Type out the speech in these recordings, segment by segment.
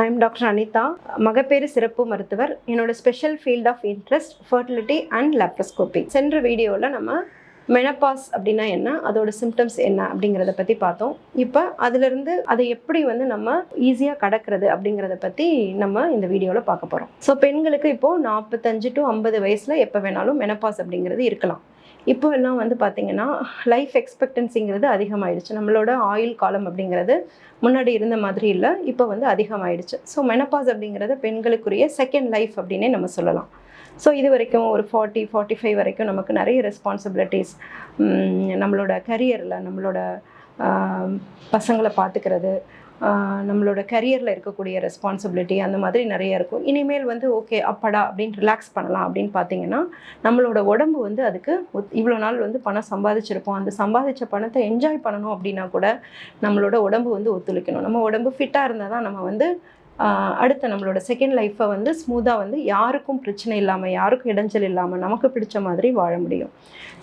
I am doctor Anitha மகப்பேறு சிறப்பு மருத்துவர். என்னோட special field of interest fertility and laparoscopy சென்ற வீடியோவில் நம்ம மெனப்பாஸ் அப்படின்னா என்ன அதோட சிம்டம்ஸ் என்ன அப்படிங்கிறத பற்றி பார்த்தோம். இப்போ அதுலேருந்து அதை எப்படி வந்து நம்ம ஈஸியாக கடக்கிறது அப்படிங்கிறத பற்றி நம்ம இந்த வீடியோவில் பார்க்க போகிறோம் ஸோ பெண்களுக்கு இப்போது நாற்பத்தஞ்சு டு ஐம்பது வயசில் எப்போ வேணாலும் மெனப்பாஸ் அப்படிங்கிறது இருக்கலாம். இப்போ எல்லாம் வந்து பார்த்திங்கன்னா லைஃப் எக்ஸ்பெக்டன்சிங்கிறது அதிகமாயிடுச்சு. நம்மளோட ஆயில் காலம் அப்படிங்கிறது முன்னாடி இருந்த மாதிரி இல்லை இப்போ வந்து அதிகமாயிடுச்சு. ஸோ மெனப்பாஸ் அப்படிங்கிறது பெண்களுக்குரிய செகண்ட் லைஃப் அப்படின்னே நம்ம சொல்லலாம். ஸோ இது வரைக்கும் ஒரு ஃபார்ட்டி ஃபார்ட்டி ஃபைவ் வரைக்கும் நமக்கு நிறைய ரெஸ்பான்சிபிலிட்டிஸ் நம்மளோட கரியரில் நம்மளோட பசங்களை பார்த்துக்கிறது நம்மளோட கரியரில் இருக்கக்கூடிய ரெஸ்பான்சிபிலிட்டி அந்த மாதிரி நிறைய இருக்கும். இனிமேல் வந்து ஓகே அப்படா அப்படின்னு ரிலாக்ஸ் பண்ணலாம் அப்படின்னு பார்த்தீங்கன்னா நம்மளோட உடம்பு வந்து அதுக்கு ஒத்- இவ்வளோ நாள் வந்து பணம் சம்பாதிச்சிருப்போம். அந்த சம்பாதிச்ச பணத்தை என்ஜாய் பண்ணணும் அப்படின்னா கூட நம்மளோட உடம்பு வந்து ஒத்துழைக்கணும். நம்ம உடம்பு ஃபிட்டாக இருந்தால் தான் நம்ம வந்து அடுத்த நம்மளோட செகண்ட் லைஃப்பை வந்து ஸ்மூத்தாக வந்து யாருக்கும் பிரச்சனை இல்லாமல் யாருக்கும் இடைஞ்சல் இல்லாமல் நமக்கு பிடிச்ச மாதிரி வாழ முடியும்.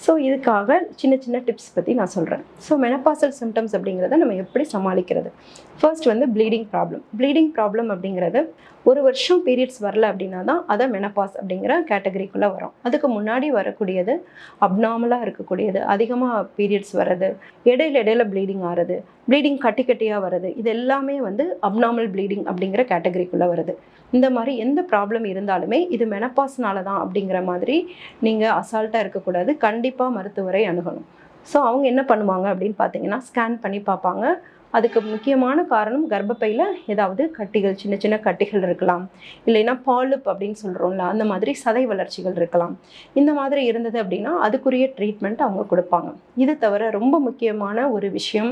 ஸோ இதுக்காக சின்ன சின்ன டிப்ஸ் பற்றி நான் சொல்கிறேன் ஸோ மெனப்பாசல் சிம்டம்ஸ் அப்படிங்கிறத நம்ம எப்படி சமாளிக்கிறது? ஃபர்ஸ்ட் வந்து ப்ளீடிங் ப்ராப்ளம் ப்ளீடிங் ப்ராப்ளம் அப்படிங்கிறது ஒரு வருஷம் பீரியட்ஸ் வரல அப்படின்னா தான் அதை மெனப்பாஸ் அப்படிங்கிற கேட்டகரிக்குள்ளே வரும். அதுக்கு முன்னாடி வரக்கூடியது அப்நார்மலாக இருக்கக்கூடியது அதிகமாக பீரியட்ஸ் வர்றது இடையில இடையில ப்ளீடிங் ஆகிறது ப்ளீடிங் கட்டி கட்டியாக வர்றது இது எல்லாமே வந்து அப்நார்மல் ப்ளீடிங் அப்படிங்கிற கேட்டகரிக்குள்ளே வருது. இந்த மாதிரி எந்த ப்ராப்ளம் இருந்தாலுமே இது மெனப்பாஸ்னால தான் அப்படிங்கிற மாதிரி நீங்கள் அசால்ட்டாக இருக்கக்கூடாது. கண்டிப்பாக மருத்துவரை அணுகணும். ஸோ அவங்க என்ன பண்ணுவாங்க அப்படின்னு பார்த்தீங்கன்னா ஸ்கேன் பண்ணி பார்ப்பாங்க. அதுக்கு முக்கியமான காரணம் கர்ப்பப்பையில் ஏதாவது கட்டிகள் சின்ன சின்ன கட்டிகள் இருக்கலாம். இல்லைன்னா பாலுப் அப்படின்னு சொல்கிறோம்ல அந்த மாதிரி சதை வளர்ச்சிகள் இருக்கலாம். இந்த மாதிரி இருந்தது அப்படின்னா அதுக்குரிய ட்ரீட்மெண்ட் அவங்க கொடுப்பாங்க. இது தவிர ரொம்ப முக்கியமான ஒரு விஷயம்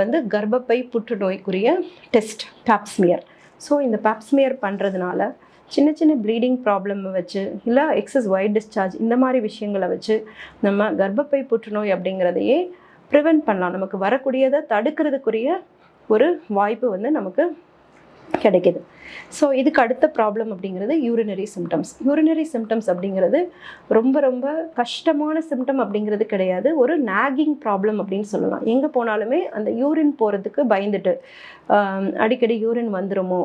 வந்து கர்ப்பப்பை புற்றுநோய்க்குரிய டெஸ்ட் பேப்ஸ்மியர் ஸோ இந்த பேப்ஸ்மியர் பண்ணுறதுனால சின்ன சின்ன ப்ளீடிங் ப்ராப்ளம் வச்சு இல்லை எக்ஸஸ் ஒயிட் டிஸ்சார்ஜ் இந்த மாதிரி விஷயங்களை வச்சு நம்ம கர்ப்பப்பை புற்றுநோய் அப்படிங்கிறதையே ப்ரிவெண்ட் பண்ணலாம். நமக்கு வரக்கூடியதை தடுக்கிறதுக்குரிய ஒரு வாய்ப்பு வந்து நமக்கு கிடைக்கிது. ஸோ இதுக்கு அடுத்த ப்ராப்ளம் அப்படிங்கிறது யூரினரி சிம்டம்ஸ் யூரினரி சிம்டம்ஸ் அப்படிங்கிறது ரொம்ப ரொம்ப கஷ்டமான சிம்டம் அப்படிங்கிறது கிடையாது. ஒரு நாகிங் ப்ராப்ளம் அப்படின்னு சொல்லலாம். எங்கே போனாலுமே அந்த யூரின் போகிறதுக்கு பயந்துட்டு அடிக்கடி யூரின் வந்துடுமோ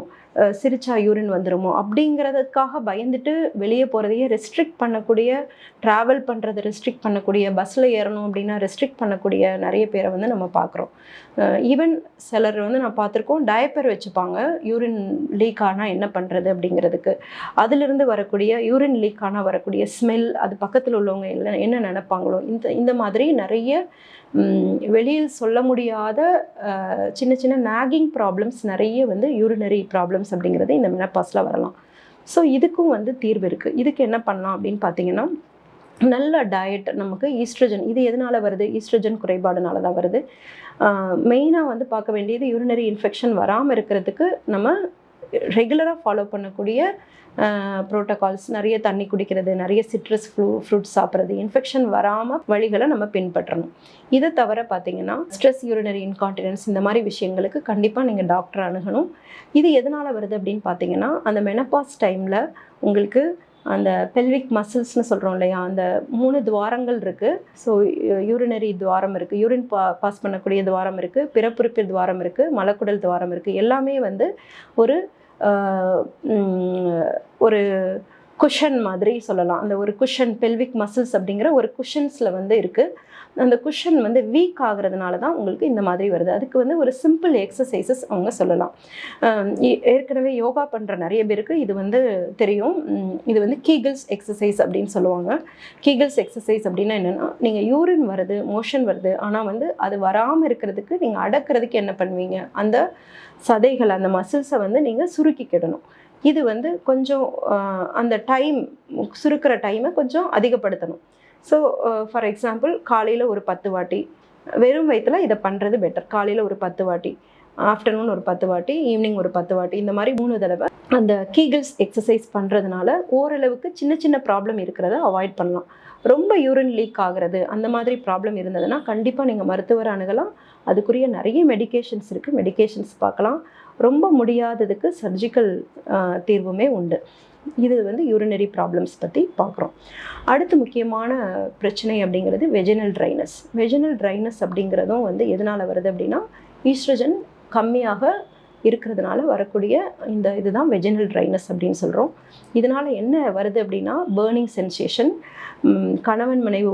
சிரிச்சா யூரின் வந்துடுமோ அப்படிங்கிறதுக்காக பயந்துட்டு வெளியே போகிறதையே ரெஸ்ட்ரிக்ட் பண்ணக்கூடிய ட்ராவல் பண்ணுறதை ரெஸ்ட்ரிக்ட் பண்ணக்கூடிய பஸ்ஸில் ஏறணும் அப்படின்னா ரெஸ்ட்ரிக்ட் பண்ணக்கூடிய நிறைய பேரை வந்து நம்ம பார்க்குறோம். ஈவன் சிலர் வந்து நான் பார்த்துருக்கோம் டயப்பர் வச்சுப்பாங்க யூரின் லீக் ஆனால் என்ன பண்ணுறது அப்படிங்கிறதுக்கு. அதிலிருந்து வரக்கூடிய யூரின் லீக் ஆனால் வரக்கூடிய ஸ்மெல் அது பக்கத்தில் உள்ளவங்க என்ன என்ன நினப்பாங்களோ இந்த இந்த மாதிரி நிறைய வெளியில் சொல்ல முடியாத சின்ன சின்ன நாகிங் ப்ராப்ளம்ஸ் நிறைய வந்து யூரினரி ப்ராப்ளம்ஸ் அப்படிங்கிறது இந்த மெனப்பாஸில் வரலாம். ஸோ இதுக்கும் வந்து தீர்வு இருக்குது இதுக்கு என்ன பண்ணலாம் அப்படின்னு பார்த்தீங்கன்னா நல்ல டயட் நமக்கு ஈஸ்ட்ரஜன் இது எதனால் வருது? ஈஸ்ட்ரஜன் குறைபாடுனால தான் வருது மெயினாக வந்து பார்க்க வேண்டியது யூரினரி இன்ஃபெக்ஷன் வராமல் இருக்கிறதுக்கு நம்ம ரெகுலராக ஃபாலோ பண்ணக்கூடிய ப்ரோட்டோகால்ஸ் நிறைய தண்ணி குடிக்கிறது நிறைய சிட்ரஸ் ஃப்ரூ ஃப்ரூட்ஸ் சாப்பிட்றது இன்ஃபெக்ஷன் வராமல் வழிகளை நம்ம பின்பற்றணும். இதை தவிர பார்த்தீங்கன்னா ஸ்ட்ரெஸ் யூரினரி இன்கான்டினன்ஸ் இந்த மாதிரி விஷயங்களுக்கு கண்டிப்பாக நீங்கள் டாக்டர் அணுகணும். இது எதனால் வருது அப்படின்னு பார்த்தீங்கன்னா அந்த மெனப்பாஸ் டைமில் உங்களுக்கு அந்த பெல்விக் மசில்ஸ்னு சொல்கிறோம் இல்லையா அந்த மூணு துவாரங்கள் இருக்குது ஸோ யூரினரி துவாரம் இருக்குது யூரின் பா பாஸ் பண்ணக்கூடிய துவாரம் இருக்குது பிறப்புறுப்பு துவாரம் இருக்குது மலக்குடல் துவாரம் இருக்குது எல்லாமே வந்து ஒரு ஒரு குஷன் மாதிரி சொல்லலாம். அந்த ஒரு குஷன் பெல்விக் மசில்ஸ் அப்படிங்கிற ஒரு குஷன்ஸில் வந்து இருக்குது அந்த குஷன் வந்து வீக் ஆகுறதுனால தான் உங்களுக்கு இந்த மாதிரி வருது. அதுக்கு வந்து ஒரு சிம்பிள் எக்ஸசைசஸ் அவங்க சொல்லலாம். ஏ- ஏற்கனவே யோகா பண்ணுற நிறைய பேருக்கு இது வந்து தெரியும். இது வந்து கீகிள்ஸ் எக்ஸசைஸ் அப்படின்னு சொல்லுவாங்க. கீகிள்ஸ் எக்ஸசைஸ் அப்படின்னா என்னென்னா நீங்கள் யூரின் வருது மோஷன் வருது ஆனால் வந்து அது வராமல் இருக்கிறதுக்கு நீங்கள் அடக்கிறதுக்கு என்ன பண்ணுவீங்க? அந்த சதைகள் அந்த மசில்ஸை வந்து நீங்கள் சுருக்கிக்கிடணும். இது வந்து கொஞ்சம் அந்த டைம் சுருக்கிற டைமை கொஞ்சம் அதிகப்படுத்தணும். ஸோ ஃபார் எக்ஸாம்பிள் காலையில் ஒரு பத்து வாட்டி வெறும் வயிற்றுல இதை பண்ணுறது பெட்டர் காலையில் ஒரு பத்து வாட்டி. ஆஃப்டர்நூன் ஒரு பத்து வாட்டி ஈவினிங் ஒரு பத்து வாட்டி இந்த மாதிரி மூணு தடவை அந்த கீகிள்ஸ் எக்ஸசைஸ் பண்ணுறதுனால ஓரளவுக்கு சின்ன சின்ன ப்ராப்ளம் இருக்கிறத அவாய்ட் பண்ணலாம். ரொம்ப யூரின் லீக் ஆகிறது அந்த மாதிரி ப்ராப்ளம் இருந்ததுன்னா கண்டிப்பாக நீங்கள் மருத்துவர் அணுகலாம். அதுக்குரிய நிறைய மெடிகேஷன்ஸ் இருக்குது மெடிகேஷன்ஸ் பார்க்கலாம். ரொம்ப முடியாததுக்கு சர்ஜிக்கல் தீர்வுமே உண்டு. இது வந்து யூரினரி ப்ராப்ளம்ஸ் பற்றி பார்க்குறோம். அடுத்து முக்கியமான பிரச்சனை அப்படிங்கிறது வெஜினல் ட்ரைனஸ். வெஜினல் ட்ரைனஸ் அப்படிங்கிறதும் வந்து எதனால் வருது அப்படின்னா ஈஸ்ட்ரஜன் கம்மியாக இருக்கிறதுனால வரக்கூடிய இந்த இதுதான் வெஜினல் ட்ரைனஸ் அப்படின்னு சொல்கிறோம் இதனால் என்ன வருது அப்படின்னா பேர்னிங் சென்சேஷன் கணவன் மனைவி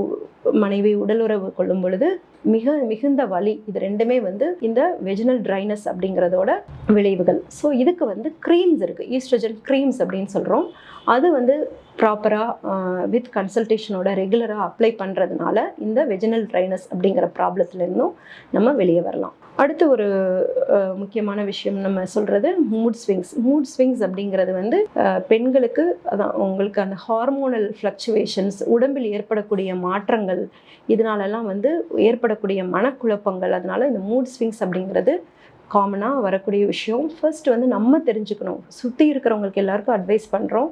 மனைவி உடலுறவு கொள்ளும் பொழுது மிக மிகுந்த வலி இது ரெண்டுமே வந்து இந்த வெஜினல் ட்ரைனஸ் அப்படிங்கிறதோட விளைவுகள். ஸோ இதுக்கு வந்து க்ரீம்ஸ் இருக்குது ஈஸ்ட்ரஜன் க்ரீம்ஸ் அப்படின்னு சொல்கிறோம் அது வந்து ப்ராப்பராக வித் கன்சல்டேஷனோட ரெகுலராக அப்ளை பண்ணுறதுனால இந்த வெஜினல் ட்ரைனஸ் அப்படிங்கிற ப்ராப்ளத்துலேருந்தும் நம்ம வெளியே வரலாம். அடுத்து ஒரு முக்கியமான விஷயம் நம்ம சொல்கிறது மூட் ஸ்விங்ஸ் மூட் ஸ்விங்ஸ் அப்படிங்கிறது வந்து பெண்களுக்கு அதான் உங்களுக்கு அந்த ஹார்மோனல் ஃப்ளக்சுவேஷன்ஸ் உடம்பில் ஏற்படக்கூடிய மாற்றங்கள் இதனாலெல்லாம் வந்து ஏற்படக்கூடிய மனக்குழப்பங்கள் அதனால் இந்த மூட் ஸ்விங்ஸ் அப்படிங்கிறது காமனாக வரக்கூடிய விஷயம். ஃபர்ஸ்ட் வந்து நம்ம தெரிஞ்சுக்கணும். சுற்றி இருக்கிறவங்களுக்கு எல்லாருக்கும் அட்வைஸ் பண்ணுறோம்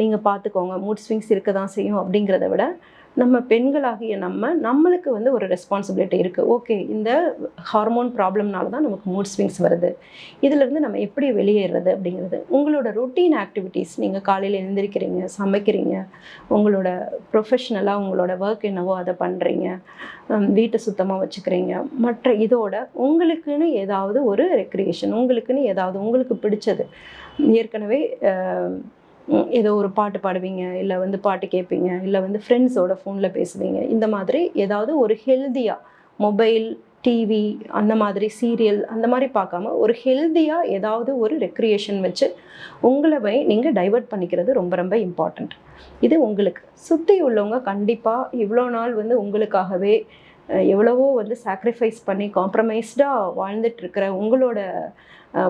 நீங்கள் பார்த்துக்கோங்க. மூட் ஸ்விங்ஸ் இருக்க தான் செய்யும் அப்படிங்கிறத விட நம்ம பெண்களாகிய நம்ம நம்மளுக்கு வந்து ஒரு ரெஸ்பான்சிபிலிட்டி இருக்குது ஓகே இந்த ஹார்மோன் ப்ராப்ளம்னால தான் நமக்கு மூட் ஸ்விங்ஸ் வருது. இதிலிருந்து நம்ம எப்படி வெளியேறது அப்படிங்கிறது. உங்களோட ரொட்டீன் ஆக்டிவிட்டீஸ் நீங்கள் காலையில் எழுந்திரிக்கிறீங்க சமைக்கிறீங்க உங்களோட ப்ரொஃபஷ்னலாக உங்களோட ஒர்க் என்னவோ அதை பண்ணுறீங்க வீட்டை சுத்தமாக வச்சுக்கிறீங்க மற்ற இதோட உங்களுக்குன்னு ஏதாவது ஒரு ரெக்ரியேஷன் உங்களுக்குன்னு ஏதாவது உங்களுக்கு பிடிச்சது. ஏற்கனவே ஏதோ ஒரு பாட்டு பாடுவீங்க இல்லை வந்து பாட்டு கேட்பீங்க இல்லை வந்து ஃப்ரெண்ட்ஸோட ஃபோனில் பேசுவீங்க. இந்த மாதிரி ஏதாவது ஒரு ஹெல்த்தியாக மொபைல் டிவி அந்த மாதிரி சீரியல் அந்த மாதிரி பார்க்காம ஒரு ஹெல்த்தியாக ஏதாவது ஒரு ரெக்ரியேஷன் வச்சு உங்களை போய் நீங்கள் டைவர்ட் பண்ணிக்கிறது ரொம்ப ரொம்ப இம்பார்ட்டண்ட் இது உங்களுக்கு. சுற்றி உள்ளவங்க கண்டிப்பாக இவ்வளோ நாள் வந்து உங்களுக்காகவே எவ்வளவோ வந்து சாக்ரிஃபைஸ் பண்ணி காம்ப்ரமைஸ்டாக வாழ்ந்துட்டுருக்கிற உங்களோட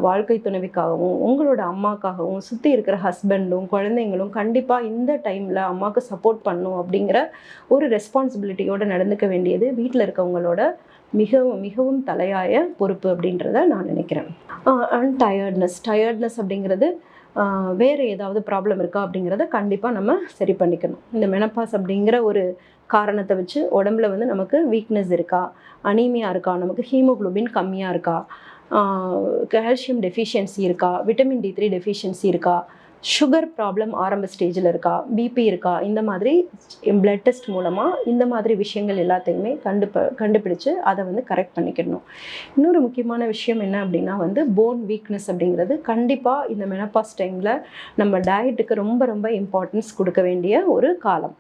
வாழ்க்கை துணைவிக்காகவும் உங்களோட அம்மாக்காகவும் சுற்றி இருக்கிற ஹஸ்பண்டும் குழந்தைங்களும் கண்டிப்பாக இந்த டைமில் அம்மாவுக்கு சப்போர்ட் பண்ணும் அப்படிங்கிற ஒரு ரெஸ்பான்சிபிலிட்டியோடு நடந்துக்க வேண்டியது வீட்டில் இருக்கவங்களோட மிகவும் மிகவும் தலையாய பொறுப்பு அப்படின்றத நான் நினைக்கிறேன். அண்ட் டயர்ட்னஸ் டயர்ட்னஸ் அப்படிங்கிறது வேறு ஏதாவது ப்ராப்ளம் இருக்கா அப்படிங்கிறத கண்டிப்பாக நம்ம சரி பண்ணிக்கணும். இந்த மெனப்பாஸ் அப்படிங்கிற ஒரு காரணத்தை வச்சு உடம்புல வந்து நமக்கு வீக்னஸ் இருக்கா? அனீமியா இருக்கா? நமக்கு ஹீமோகுளோபின் கம்மியாக இருக்கா? கால்சியம் டெஃபிஷியன்சி இருக்கா? விட்டமின் டி த்ரீ டெஃபிஷியன்சி இருக்கா? சுகர் ப்ராப்ளம் ஆரம்ப ஸ்டேஜில் இருக்கா பிபி இருக்கா இந்த மாதிரி பிளட் டெஸ்ட் மூலமாக இந்த மாதிரி விஷயங்கள் எல்லாத்தையுமே கண்டுப கண்டுபிடிச்சு அதை வந்து கரெக்ட் பண்ணிக்கணும் இன்னொரு முக்கியமான விஷயம் என்ன அப்படின்னா வந்து போன் வீக்னஸ் அப்படிங்கிறது கண்டிப்பாக இந்த மெனப்பாஸ் டைமில் நம்ம டயட்டுக்கு ரொம்ப ரொம்ப இம்பார்ட்டன்ஸ் கொடுக்க வேண்டிய ஒரு காலம்.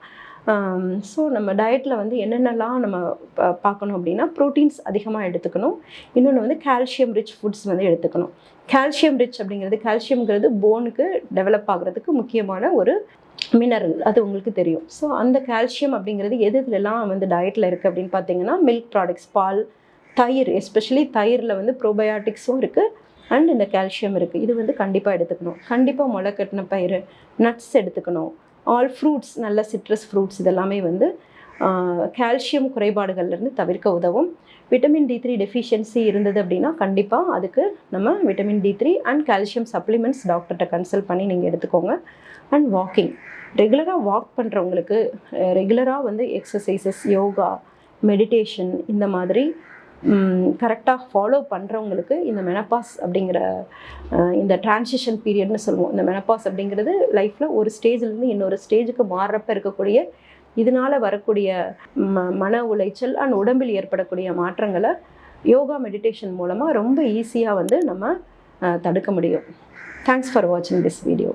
ஸோ நம்ம டயட்டில் வந்து என்னென்னலாம் நம்ம பா- பார்க்கணும் அப்படின்னா ப்ரோட்டீன்ஸ் அதிகமாக எடுத்துக்கணும். இன்னொன்று வந்து கால்சியம் ரிச் ஃபுட்ஸ் வந்து எடுத்துக்கணும். கால்சியம் ரிச் அப்படிங்கிறது கால்சியம்ங்கிறது போனுக்கு டெவலப் ஆகிறதுக்கு முக்கியமான ஒரு மினரல் அது உங்களுக்கு தெரியும். ஸோ அந்த கால்சியம் அப்படிங்கிறது எது இதுலலாம் வந்து டயட்டில் இருக்குது அப்படின்னு பார்த்தீங்கன்னா மில்க் ப்ராடக்ட்ஸ் பால் தயிர் எஸ்பெஷலி தயிரில் வந்து ப்ரோபயாட்டிக்ஸும் இருக்குது அண்ட் இந்த கால்சியம் இருக்குது இது வந்து கண்டிப்பாக எடுத்துக்கணும். கண்டிப்பாக முளை கட்டின பயிர் நட்ஸ் எடுத்துக்கணும். ஆல் ஃப்ரூட்ஸ் நல்ல சிட்ரஸ் ஃப்ரூட்ஸ் இதெல்லாமே வந்து கால்சியம் குறைபாடுகள்லேருந்து தவிர்க்க உதவும். விட்டமின் டி த்ரீ டெஃபிஷியன்சி இருந்தது அப்படின்னா கண்டிப்பாக அதுக்கு நம்ம vitamin D three and calcium supplements டாக்டர்கிட்ட கன்சல்ட் பண்ணி நீங்கள் எடுத்துக்கோங்க. அண்ட் வாக்கிங் ரெகுலராக வாக் பண்ணுறவங்களுக்கு ரெகுலராக வந்து எக்ஸசைசஸ் யோகா மெடிடேஷன் இந்த மாதிரி கரெக்டாக ஃபாலோ பண்ணுறவங்களுக்கு இந்த மெனப்பாஸ் அப்படிங்கிற இந்த டிரான்சிஷன் பீரியட்னு சொல்லுவோம். இந்த மெனப்பாஸ் அப்படிங்கிறது லைஃப்பில் ஒரு ஸ்டேஜ்லேருந்து இன்னொரு ஸ்டேஜுக்கு மாறுறப்ப இருக்கக்கூடிய இதனால் வரக்கூடிய ம மன உளைச்சல் அண்ட் உடம்பில் ஏற்படக்கூடிய மாற்றங்களை யோகா மெடிடேஷன் மூலமாக ரொம்ப ஈஸியாக வந்து நம்ம தடுக்க முடியும். தேங்க்ஸ் ஃபார் வாட்சிங் திஸ் வீடியோ